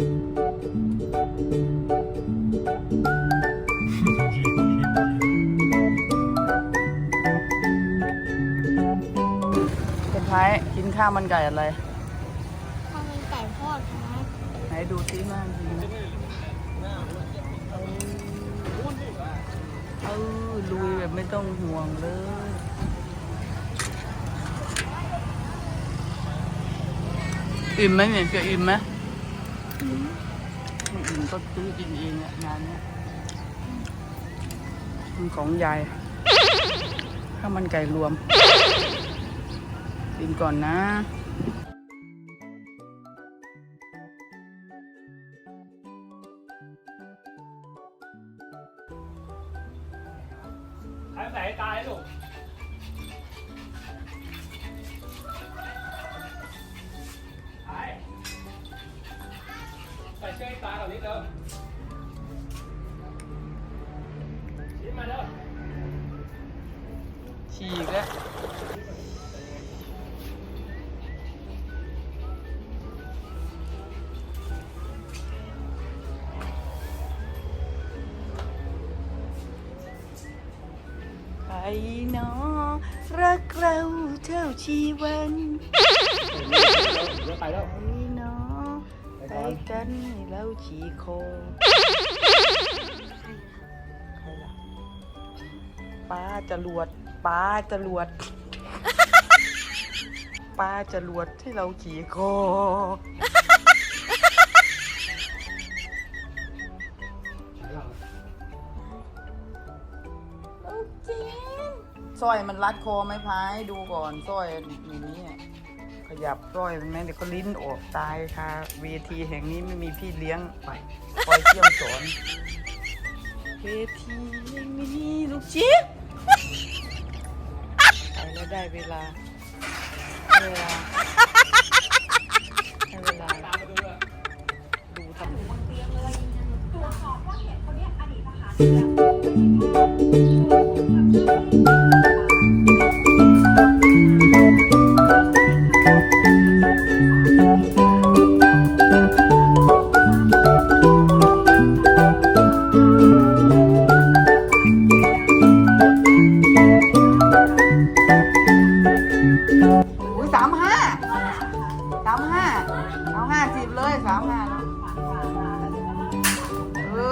เป็นท้ายกินข้าวมันไก่อะไร ข้าวมันไก่ทอดครับไหนดูซิหน้าทีเออลุยแบบไม่ต้องห่วงเลยอิ่มไหมเนี่ยจะอิ่มไหม ไม่อิ่มก็ซื้อกินเองอะงานเนี้ยมันของยายข้าวมันไก่รวมกินก่อนนะ ฉีกแล้วใครหนอรักเราเท่าชีวัน เดี๋ยวไปแล้วใครหนอไป กันให้เราชีโคงใครล่ะป้าจรวดป้าจรวดป้าจรวดที่เราขี่คอลูกจีนสร้อยมันรัดคอไหม่พายดูก่อนสร้อยอย่างนี้ อะขยับสร้อยมันไหมเดี๋ยวก็ลิ้นออกตายค่ะ เวทีแห่งนี้ไม่มีพี่เลี้ยงไปคอยเที่ยมสอนเวทีไม่มีลูกจีนไปแล้วได้เวลาได้เวลา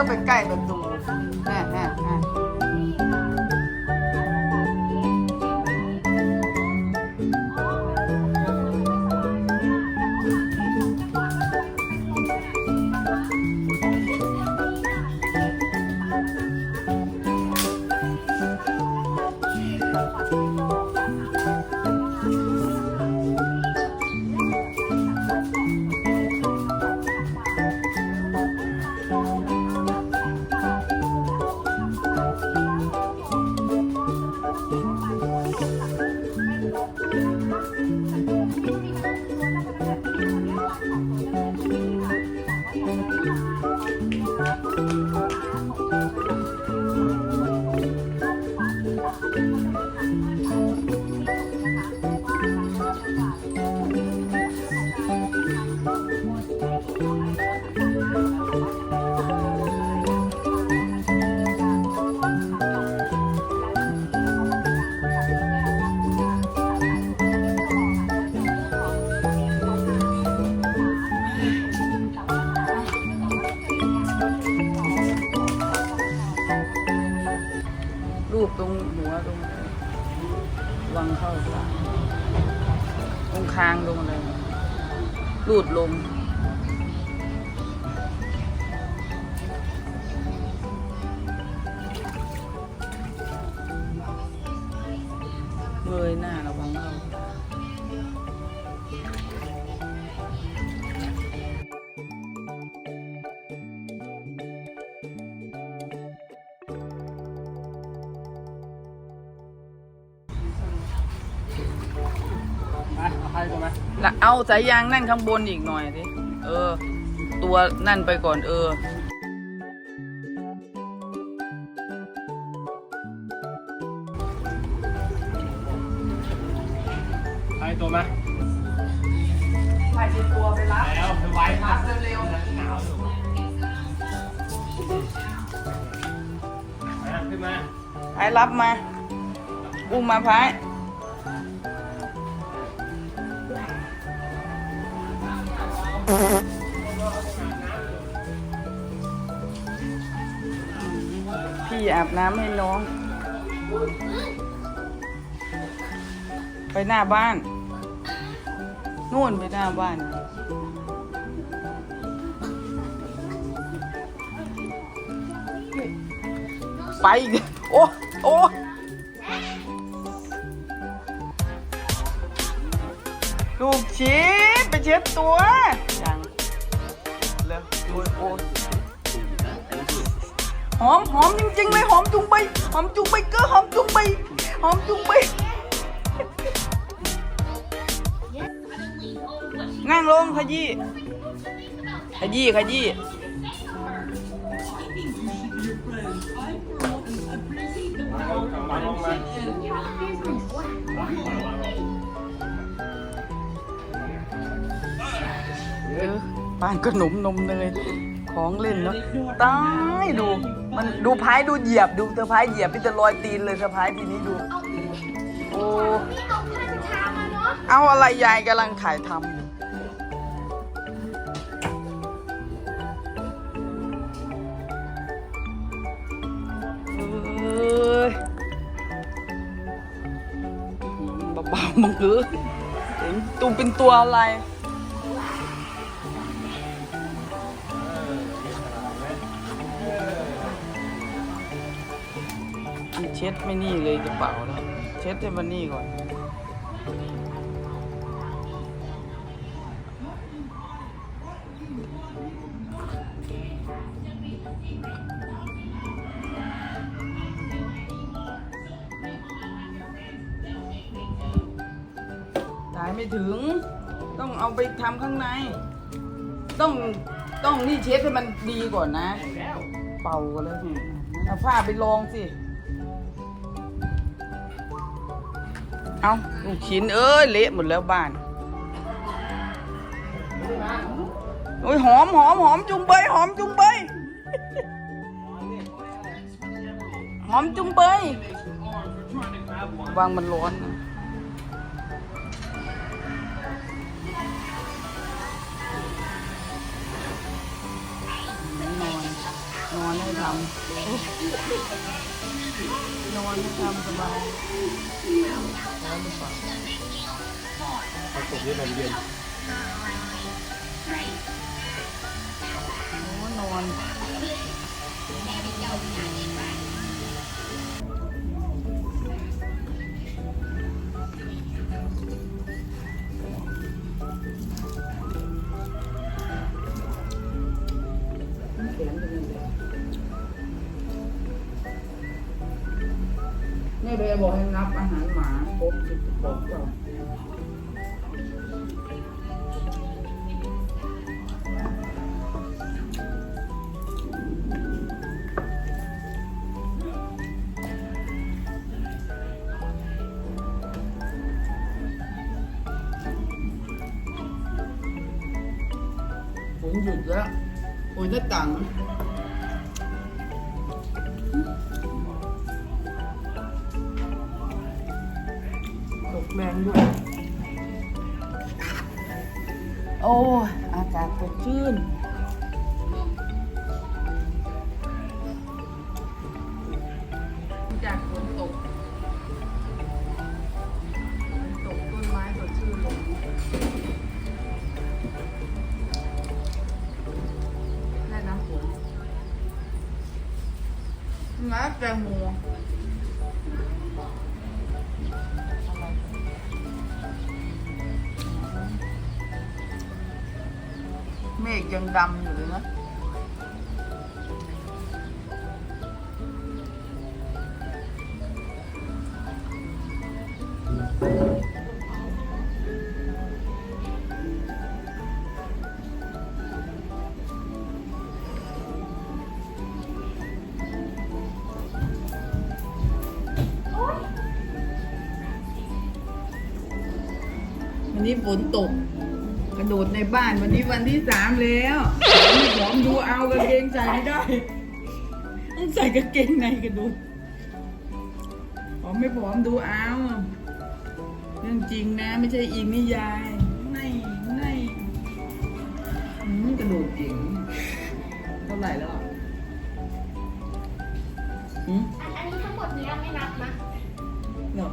เออไป รูดลง เงยหน้าระวังเข้าไปเอาใครก่อนไหม ละเอาสายยางนั่นข้างบนอีกหน่อยสิเออ ตัวนั่นไปก่อนเออไปตัวไปเป็นตัวไปรับแล้วไวมาเร็วๆหนาขึ้นมาไปรับมาอุ้มมาพาย พี่อาบน้ำให้น้อง ไปหน้าบ้าน นู่นไปหน้าบ้าน ไปโอ้โอ้ลูกชิ้น เช็ดตัวยังเลิกโอ้ยโอ้ยหอมหอมจริงๆเลยหอมจุงใบหอมจุงใบเกอหอมจุงใบหอมจุงใบนั่งลงขยี้ขยี้ขยี้ เออปานขนมนมเนยของเล่นเนาะตายดู มันดูพายดูเหยียบดูเธอพายเหยียบพี่จะลอยตีนเลยเธอพายทีนี้ดูโอ้นี่เอาผ้าเช็ดเท้ามาเนาะเอาอะไรยายกำลังถ่ายทำอยู่เอ้ยเบาๆมึงเออเห็นตูเป็นตัวอะไร ช็ดไม่นี่เลยกระเป๋าแล้วเช็ดให้มันนี่ก่อนถ่ายไม่ถึง ต้องเอาไปทำข้างใน ต้องต้องนี่เช็ดให้มันดีก่อนนะ เป่ากันเลยเอาผ้าไปลองสิ เอาลูกชิ้นเอ้ยเละหมดแล้วบ้านโอ้ยหอมหอมหอมจุงเบยหอมจุงเบยหอมจุงเบยวางมันร้อนนะนอน นอนให้ทำ นอนตามสบายแล้วหรือเปล่าเอาตกนี้ลมเย็นโอ้นอน นี่เบย์บอกให้นับอาหารหมาครบสิบกระป๋องก่อนฝนหยุดแล้วฝนจะต่าง แรงด้วย โอ้ อากาศสดชื่นจากฝนตกฝนตกต้นไม้สดชื่นเลยแม่น้ำฝนน้ำแตงโม เมฆยังดำอยู่เลยนะวันนี้ฝนตกกระ โดดในบ้านวันนี้วันที่สามแล้วไม่หอมดูเอากางเกงใส่ไม่ได้ต้องใส่กางเกงในกระโดดอมไม่ผอมดูเอาเรื่องจริงนะ ไม่ใช่อิงนิยายไม่ไม่อืมกระโดดเก่งเท่าไหร่แล้วอะอืมอันอันนี้ทั้งหมดเนี้ยไม่นับนะเนา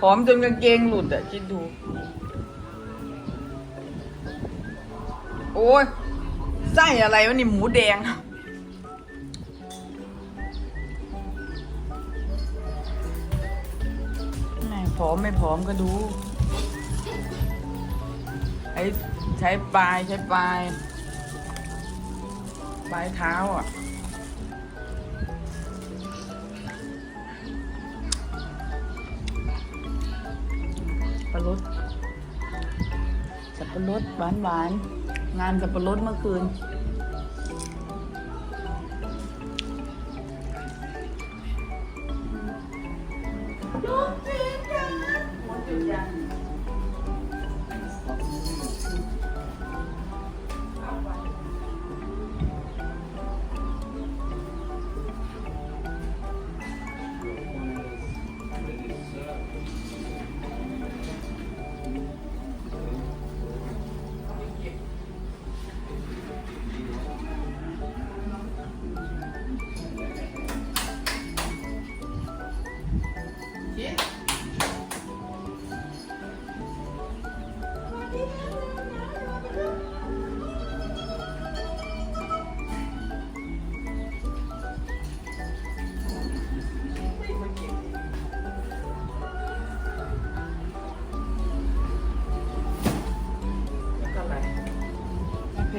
ผอมจนกางเกงหลุดอะคิดดู โอ้ยไส้อะไรวะนี่หมูแดงแม่ผอมไม่ผอมก็ดูไอ้ใช้ปลายใช้ปลาย ปลายเท้าอะะรดสับปะรดหวานหวานๆงานสับปะรดเมื่อคืน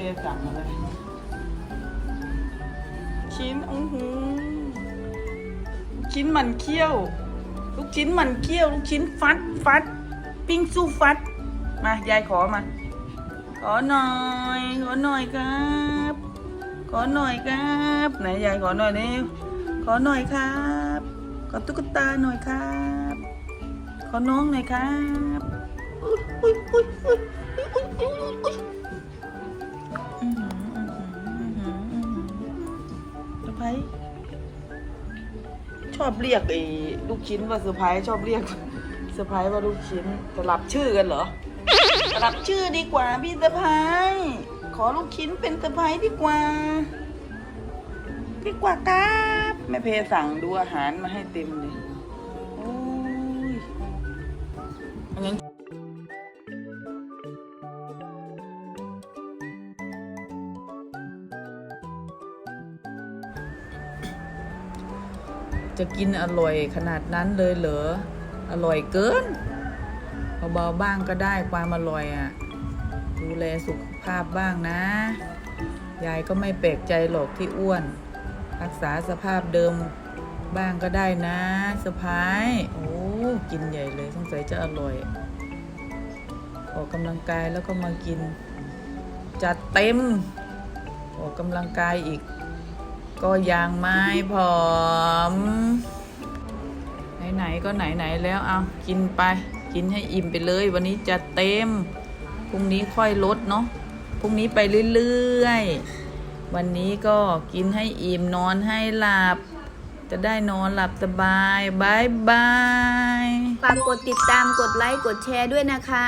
แม่เพสั่งอะไรชิ้นอื้อหือลูกชิ้นมันเคี้ยว ลูกชิ้นมันเคี้ยว ลูกชิ้นฟัดฟัด ปิ้งสู้ฟัด มายายขอมา ขอหน่อย ขอหน่อยครับ ขอหน่อยครับ ไหนยายขอหน่อยนี่ขอหน่อยครับ ขอตุ๊กตาหน่อยครับ ขอน้องหน่อยครับอุ๊ยอุ๊ยอุ๊ยอุ๊ยอุ๊ยอุ๊ยอุ๊ย ชอบเรียกไอ้ลูกชิ้นว่าเซอร์ไพรส์ชอบเรียกเซอร์ไพรส์ว่าลูกชิ้นสลับชื่อกันเหรอสลับชื่อดีกว่าพี่เซอร์ไพรส์ขอลูกชิ้นเป็นเซอร์ไพรส์ดีกว่า ดีกว่าครับแม่เพสั่งดูอาหารมาให้เต็มเลย จะกินอร่อยขนาดนั้นเลยเหรอ อร่อยเกินเบาๆบ้างก็ได้ความอร่อยอะ ดูแลสุขภาพบ้างนะ ยายก็ไม่แปลกใจหรอกที่อ้วน รักษาสภาพเดิมบ้างก็ได้นะสะพายโอ้กินใหญ่เลยสงสัยจะอร่อย ออกกำลังกายแล้วก็มากิน จัดเต็ม ออกกำลังกายอีก ก็ยังไม่ผอม ไหนๆก็ไหนๆแล้วเอากินไป กินให้อิ่มไปเลย วันนี้จะเต็มพรุ่งนี้ค่อยลดเนาะพรุ่งนี้ไปเรื่อยๆ วันนี้ก็กินให้อิ่มนอนให้หลับ จะได้นอนหลับสบายบายบาย ฝากกดติดตามกดไลค์กดแชร์ด้วยนะคะ